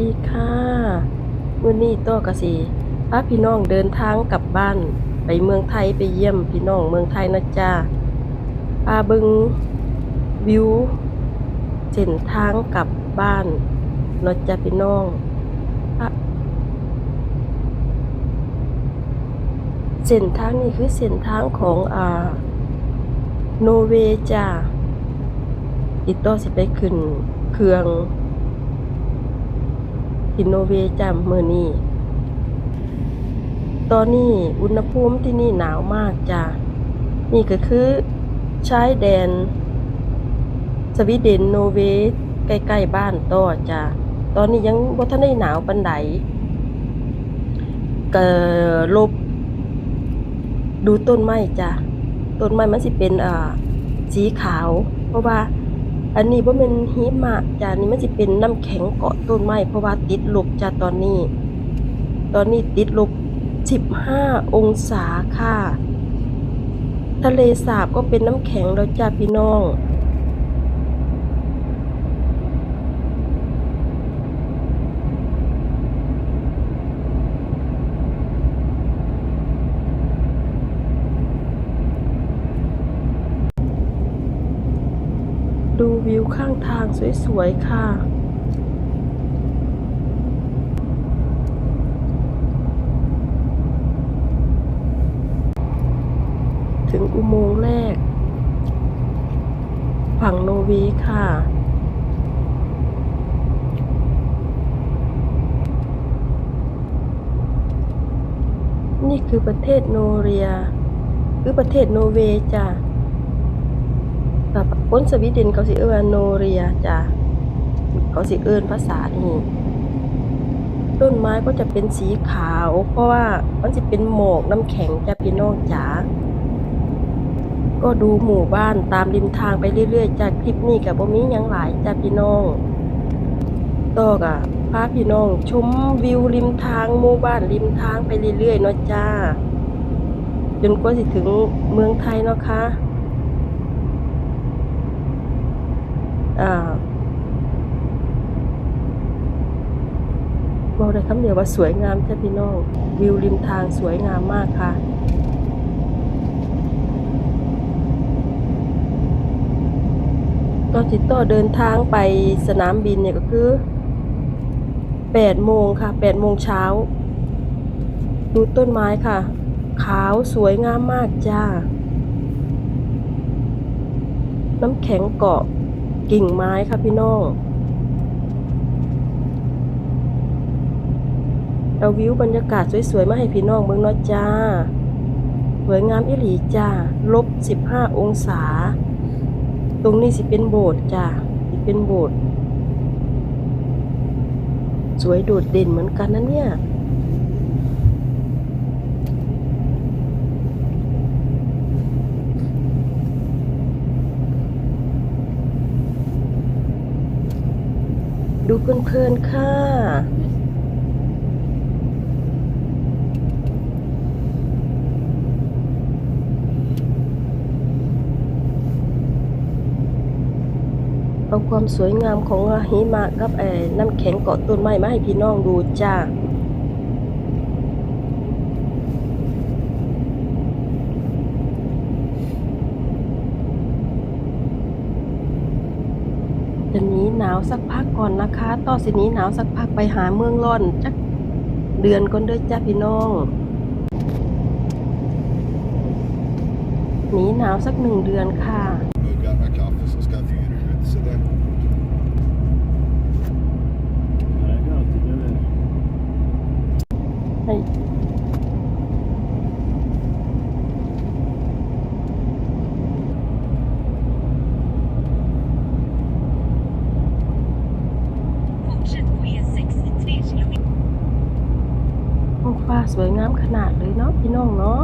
สวัสดีค่ะวันนี้โต้กสิพาพี่น้องเดินทางกลับบ้าน ไปเมืองไทยไปเยี่ยมพี่น้องเมืองไทยนะจ๊ะพาบึงวิวเส้นทางกลับบ้านเนาะจ๊ะพี่น้องเส้นทางนี้คือเส้นทางของอ่าโนเวจ้ะติต่อสิไปขึ้นเครื่อง ทินโนเวจำเมื่อนี้ตอนนี้อุณหภูมิที่นี่หนาวมากจ้ะนี่ก็คือชายแดน สวีเดนโนเวย์ใกล้ๆบ้านต่อจ้ะตอนนี้ยังบ่ทันได้หนาวปานใดก็ลบ ดูต้นไม้จ้ะต้นไม้มันสิเป็นอ่าสีขาว เพราะว่า อันนี้บ่แม่นหิมะจานนี้มันจะเป็นน้ำแข็งเกาะต้นไม้เพราะว่าติดลบจ้ะตอนนี้ ตอนนี้ติดลบ 15 องศาค่ะ ทะเลสาบก็เป็นน้ำแข็งแล้วจ้าพี่น้อง ดู วิวข้างทางสวย ๆ ค่ะ ถึงอุโมงค์แรก ฝั่งโนวย์ค่ะนี่คือประเทศโนเรียคือประเทศโนเวย์จ้ะ คนสวีเดนเขาสิเอิ้นโนเรียจ้ะเขาสิเอิ้นภาษานี่ต้นไม้ก็จะเป็นสีขาว เพราะว่ามันจะเป็นหมอกน้ำแข็งจ้ะพี่น้องจ๋าก็ดูหมู่บ้านตามริมทางไปเรื่อยๆจากคลิปนี้กับบ่มียังหลายจ้ะพี่น้องต่อกะพาพี่น้องชมวิวริมทางหมู่บ้านริมทางไปเรื่อยๆเนาะจ้าจนกว่าสิถึงเมืองไทยเนาะค่ะา บอกได้คำเดียวว่าสวยงามจ้พี่น้องวิวริมทางสวยงามมากค่ะตอนจิตต่อเดินทางไปสนามบินเนี่ยก็คือแปดโมงค่ะแปดโมงเช้า ดูต้นไม้ค่ะ ขาวสวยงามมากจ้า น้ำแข็งเกาะ กิ่งไม้ค่ะพี่น้องเอาวิวบรรยากาศสวยๆ มาให้พี่น้องเมืองนาะจ้า สวยงามอิหลีจ้า ลบ15องศา ตรงนี้สิเป็นโบสถ์จ้าสิเป็นโบสถ์สวยโดดเด่นเหมือนกันนะเนี่ย ดูเพลินๆค่ะ เอาความสวยงามของหิมะกับไอ้น้ำแข็งเกาะต้นไม้มาให้พี่น้องดูจ้า จะ หนีหนาวสักพักก่อนนะคะ ต่อสินี้หนาวสักพักไปหาเมืองร้อนจักเดือนก่อนด้วยจ้าพี่น้อง หนีหนาวสักหนึ่งเดือนค่ะ วยงามขนาดเลยเนาะพี่น้องเนาะ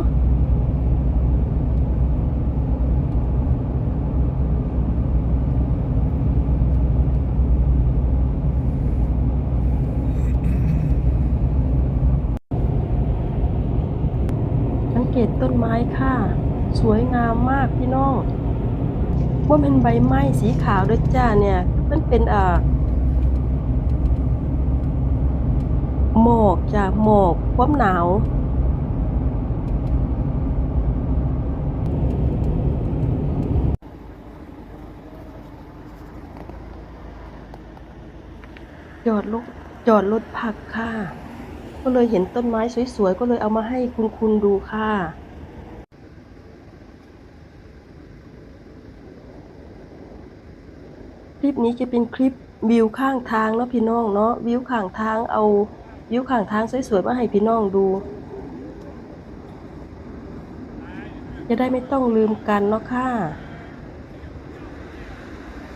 สังเกตต้นไม้ค่ะ สวยงามมากพี่น้องว่าเป็นใบไม้สีขาวด้วยจ้าเนี่ย มันเป็นอ่อ หมอกจ้ะหมอกความหนาวจอดรถจอดรถพักค่ะ ก็เลยเห็นต้นไม้สวยๆ ก็เลยเอามาให้คุณคุณดูค่ะ คลิปนี้จะเป็นคลิปวิวข้างทางเนาะพี่น้องเนาะวิวข้างทางเอา วิวข้างทางสวยๆมาให้พี่น้องดู จะได้ไม่ต้องลืมกันเนาะค่ะ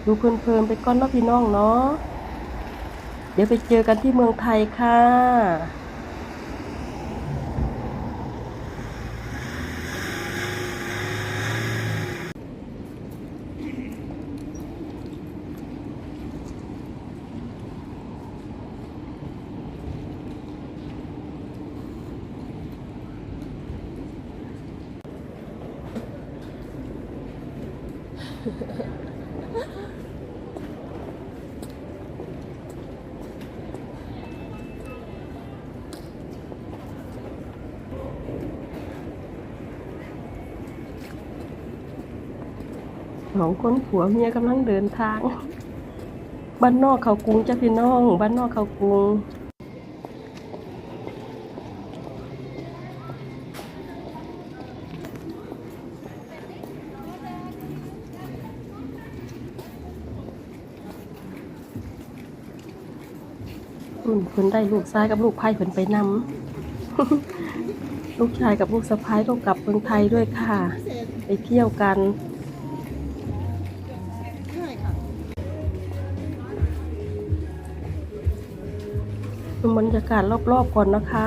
ดูเพลินๆไปก่อนเนาะพี่น้องเนาะเดี๋ยวไปเจอกันที่เมืองไทยค่ะ สองคนผัวเมียกำลังเดินทาง บ้านนอกเขากรุงจ้ะพี่น้อง บ้านนอกเขากรุง คุณคุณได้ลูกชายกับลูกไพ่ผนไปนำลูกชายกับลูกสะพ้ายก็กลับเมืองไทยด้วยค่ะ ไปเที่ยวกันดูบรรยากาศรอบๆก่อนนะคะ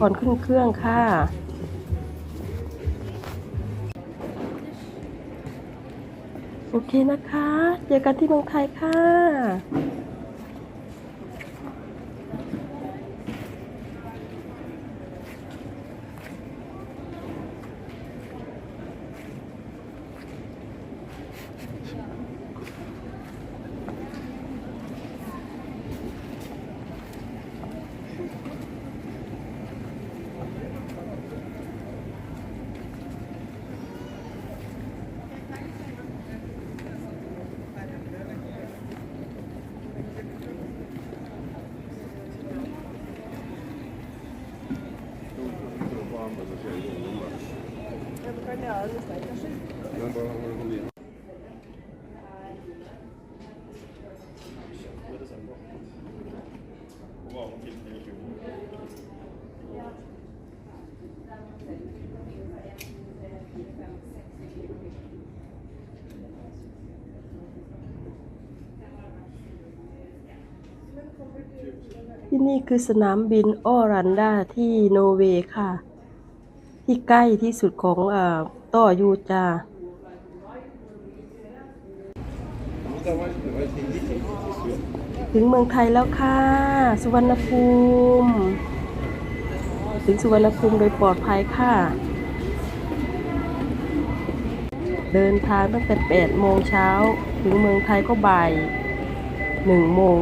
ก่อนขึ้นเครื่องค่ะโอเคนะคะ เจอกันที่เมืองไทยค่ะ ที่นี่คือสนามบินออรันดาที่โนเวย์ค่ะ ที่ใกล้ที่สุดของอต่อยูจาถึงเมืองไทยแล้วค่ะ สุวรรณภูมิ ถึงสุวรรณภูมิโดยปลอดภัยค่ะ เดินทางตั้งแต่ 8 โมงเช้า ถึงเมืองไทยก็บ่าย 1 โมง